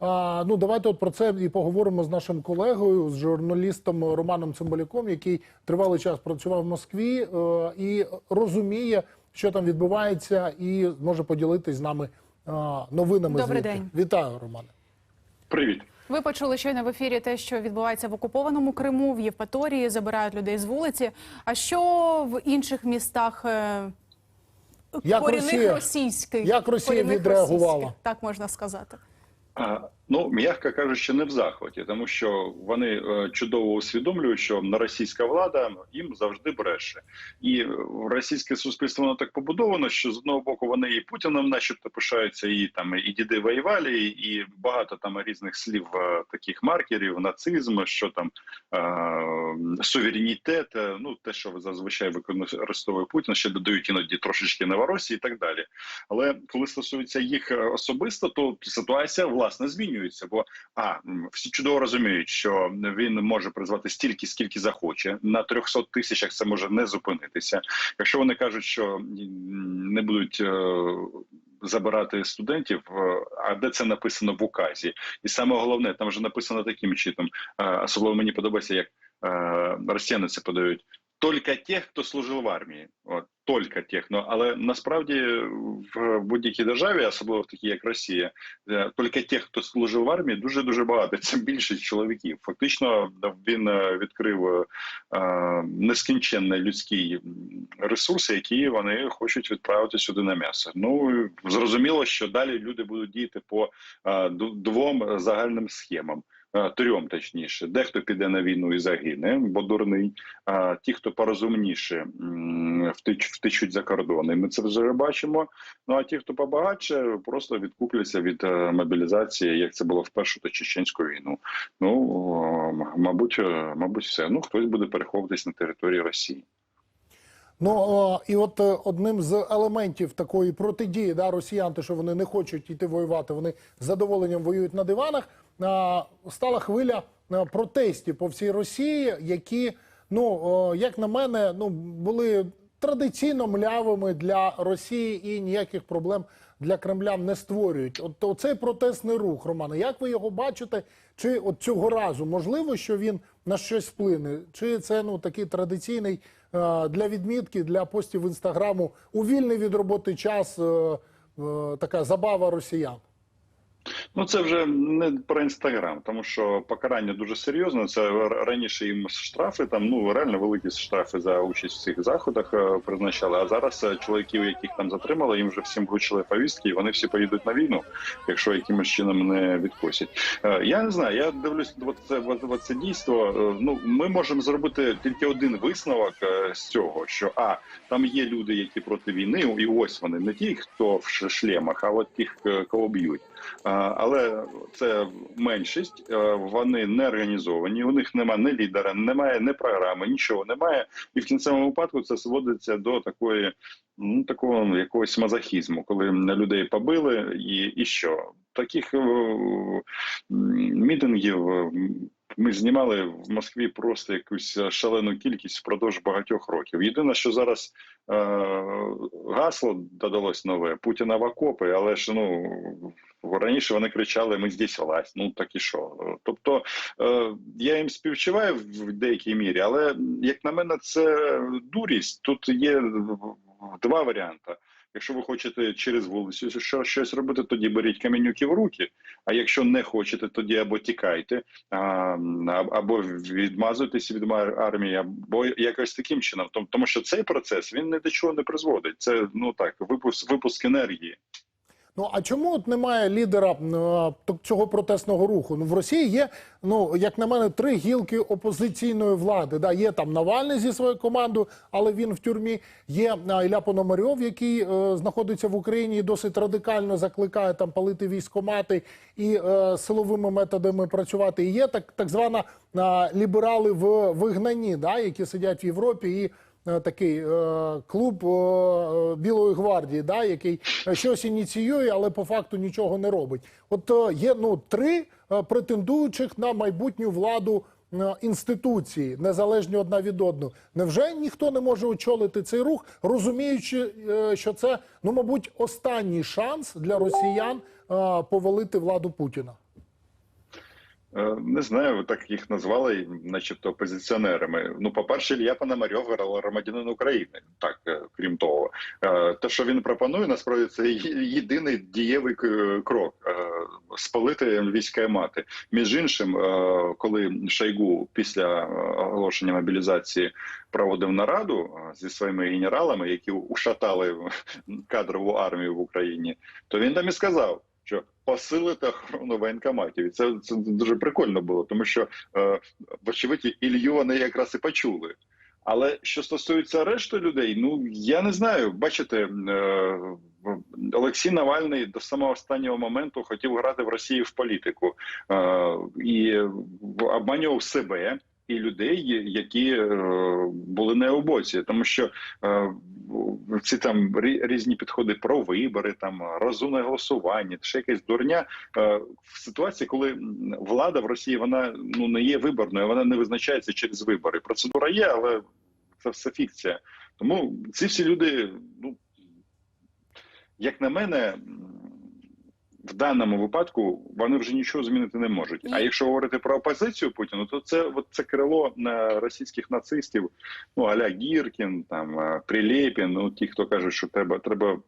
А, ну давайте от про це і поговоримо з нашим колегою, з журналістом Романом Цимбалюком, який тривалий час працював в Москві е, і розуміє, що там відбувається, і може поділитись з нами е, новинами. Добрий звідти. день. Вітаю, Романе. Привіт. Ви почули щойно в ефірі те, що відбувається в окупованому Криму, в Євпаторії, забирають людей з вулиці. А що в інших містах е, Як корінних Росія- російських? як Росія корінних відреагувала? російських, Так можна сказати. А, ну, м'яко кажучи, не в захваті, тому що вони е, чудово усвідомлюють, що на російська влада їм завжди бреше, і е, російське суспільство воно так побудовано, що з одного боку вони і Путіном, начебто, пишаються, і там і діди воювали, і багато там різних слів е, таких маркерів, нацизм, що там суверенітет, ну те, що зазвичай використовує Путін, ще додають іноді трошечки Новоросії і так далі. Але коли стосується їх особисто, то ситуація власне змінюється. Бо а всі чудово розуміють, що він може призвати стільки, скільки захоче. На 300 тисячах це може не зупинитися. Якщо вони кажуть, що не будуть. е, Забирати студентів, е, а де це написано в указі, і саме головне, там вже написано таким чином. е, Особливо мені подобається, як росіяни це подають. Тільки тих, хто служив в армії, от тільки тих. Ну але насправді в будь-якій державі, особливо в такій як Росія, е, тільки тих, хто служив в армії, дуже дуже багато. Це більшість чоловіків. Фактично, він е, відкрив е, нескінченний людський ресурс, які вони хочуть відправити сюди на м'ясо. Ну зрозуміло, що далі люди будуть діяти по е, двом загальним схемам. Е, Трьом точніше, дехто піде на війну і загине, бо дурний. А ті, хто порозумніше, втич, втечуть за кордони. Ми це вже бачимо. Ну а ті, хто побагатше, просто відкупляться від е, мобілізації, як це було в першу та чеченську війну. Ну мабуть, е, мабуть, все. Ну хтось буде переховуватись на території Росії. Ну і от е, одним з елементів такої протидії да, росіян, те, що вони не хочуть йти воювати, вони з задоволенням воюють на диванах. Стала хвиля протестів по всій Росії, які, ну як на мене, ну були традиційно млявими для Росії і ніяких проблем для Кремля не створюють. От оцей протестний рух, Романе, як ви його бачите? Чи от цього разу можливо, що він на щось вплине? Чи це ну такий традиційний е, для відмітки, для постів в інстаграму у вільний від роботи час е, е, така забава росіян? Ну це вже не про інстаграм, тому що покарання дуже серйозне. Це раніше їм штрафи там ну реально великі штрафи за участь в цих заходах е, призначали. А зараз е, чоловіків, яких там затримали, їм вже всім вручили повістки, і вони всі поїдуть на війну, якщо якимось чином не відкосять. Е, Я не знаю. Я дивлюсь, це це дійство. Ну ми можемо зробити тільки один висновок з цього, що а там є люди, які проти війни, і ось вони не ті, хто в шлемах, а от тих, кого б'ють. Але це меншість, е, вони не організовані. У них немає ні лідера, немає ні програми, нічого немає. І в кінцевому випадку це зводиться до такої, ну такого якогось мазохізму, коли людей побили, і, і що таких е, мітингів. Е, Ми знімали в Москві просто якусь шалену кількість впродовж багатьох років. Єдине, що зараз е, гасло додалось нове Путіна в окопи, але ж ну раніше вони кричали: Ми здесь власть. Ну так і що? Тобто е, я їм співчуваю в деякій мірі, але як на мене, це дурість. Тут є два варіанти. Якщо ви хочете через вулицю що, щось робити, тоді беріть каменюки в руки. А якщо не хочете, тоді або тікайте, або відмазуйтесь від армії, або якось таким чином. Тому що цей процес він ні до чого не призводить. Це ну так, випуск, випуск енергії. Ну а чому от немає лідера е, цього протестного руху? Ну в Росії є, ну як на мене, три гілки опозиційної влади. Да, є там Навальний зі своєю командою, але він в тюрмі. Є Ілля Пономарьов, який е, знаходиться в Україні і досить радикально закликає там палити військомати і е, силовими методами працювати. І є так, так звана а, ліберали в вигнанні, да, які сидять в Європі і. Е, Такий е, клуб е, Білої гвардії, да, який щось ініціює, але по факту нічого не робить. От є ну три претендуючих на майбутню владу інституції, незалежні одна від одної. Невже ніхто не може очолити цей рух, розуміючи, що це ну, мабуть, останній шанс для росіян повалити владу Путіна? Е, Не знаю, так їх назвали, начебто опозиціонерами. Ну, по-перше, Ілья Пономарьов громадянин України. Так, е, крім того, Е, те, що він пропонує, насправді це єдиний дієвий крок спалити війська мати. Між іншим, коли Шойгу після оголошення мобілізації проводив нараду зі своїми генералами, які ушатали кадрову армію в Україні, то він там і сказав. Посилити охорону воєнкоматів, і це, це дуже прикольно було, тому що е, вочевидь Ілью вони якраз і почули. Але що стосується решти людей, ну я не знаю. Бачите, е, Олексій Навальний до самого останнього моменту хотів грати в Росії в політику е, і обманював себе і людей, які е, були не у боці, тому що е, ці там різні підходи про вибори, там розумне голосування, ще якась дурня е, в ситуації, коли влада в Росії вона ну не є виборною, вона не визначається через вибори. Процедура є, але це все фікція. Тому ці всі люди, ну як на мене, в даному випадку вони вже нічого змінити не можуть. А якщо говорити про опозицію Путіну, то це от це крило на російських нацистів, ну аля Гіркін, там е, Прилєпін, ну ті, хто кажуть, що треба треба.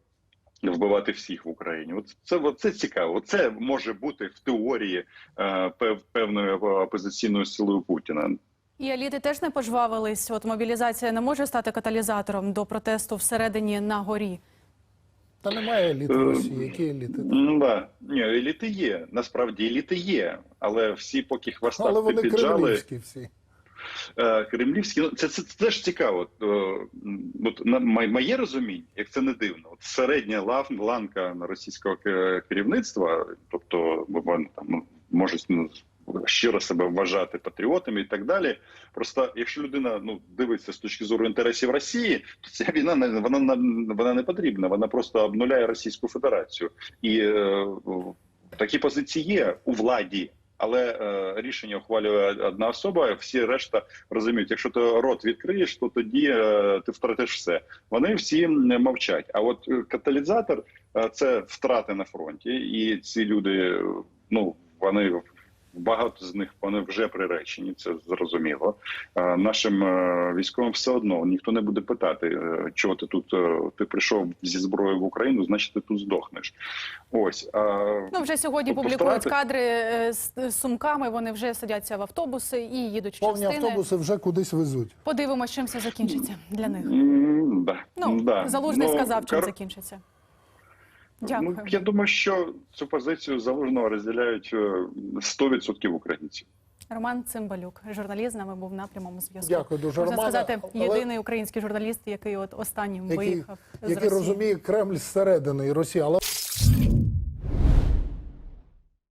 Вбивати всіх в Україні, от це от це цікаво. Це може бути в теорії е, пев, певною опозиційною силою Путіна. І еліти теж не пожвавились. От мобілізація не може стати каталізатором до протесту всередині на горі. Та немає еліт в Е, Росії. Які еліти? Ну да. Ні, еліти є. Насправді еліти є, але всі поки хвоста Але вони піджали. кремлівські всі. Е, Кремлівські, ну це, це, це теж цікаво. Е, От на моє розуміння, як це не дивно, от середня лав, ланка російського керівництва, тобто там ну, можуть ну, щиро себе вважати патріотами і так далі. Просто якщо людина ну дивиться з точки зору інтересів Росії, то ця війна не вона вона не потрібна. Вона просто обнуляє Російську Федерацію, і е, такі позиції є у владі. Але е, рішення ухвалює одна особа. Всі решта розуміють, якщо ти рот відкриєш, то тоді е, ти втратиш все. Вони всі мовчать. А от е, каталізатор е, це втрати на фронті, і ці люди, ну вони багато з них вони вже приречені. Це зрозуміло. Е, нашим е, військовим все одно ніхто не буде питати, е, чого ти тут ти прийшов зі зброєю в Україну, значить ти тут здохнеш. Ось Ну вже сьогодні Тобто публікують кадри з сумками. Вони вже садяться в автобуси і їдуть в Повні частини. автобуси вже кудись везуть. Подивимося, чим це закінчиться для них. м, да, Ну да. залужний Ну, сказав, чим кор- закінчиться. Дякую. Ну, я думаю, що цю позицію залужного розділяють е, 100% українців. Роман Цимбалюк, журналіст, з нами був на прямому зв'язку. Дякую дуже, Можна Романа, сказати, Але- єдиний український журналіст, який от останнім Який, виїхав з який Росії. розуміє Кремль зсередини і Росія. Але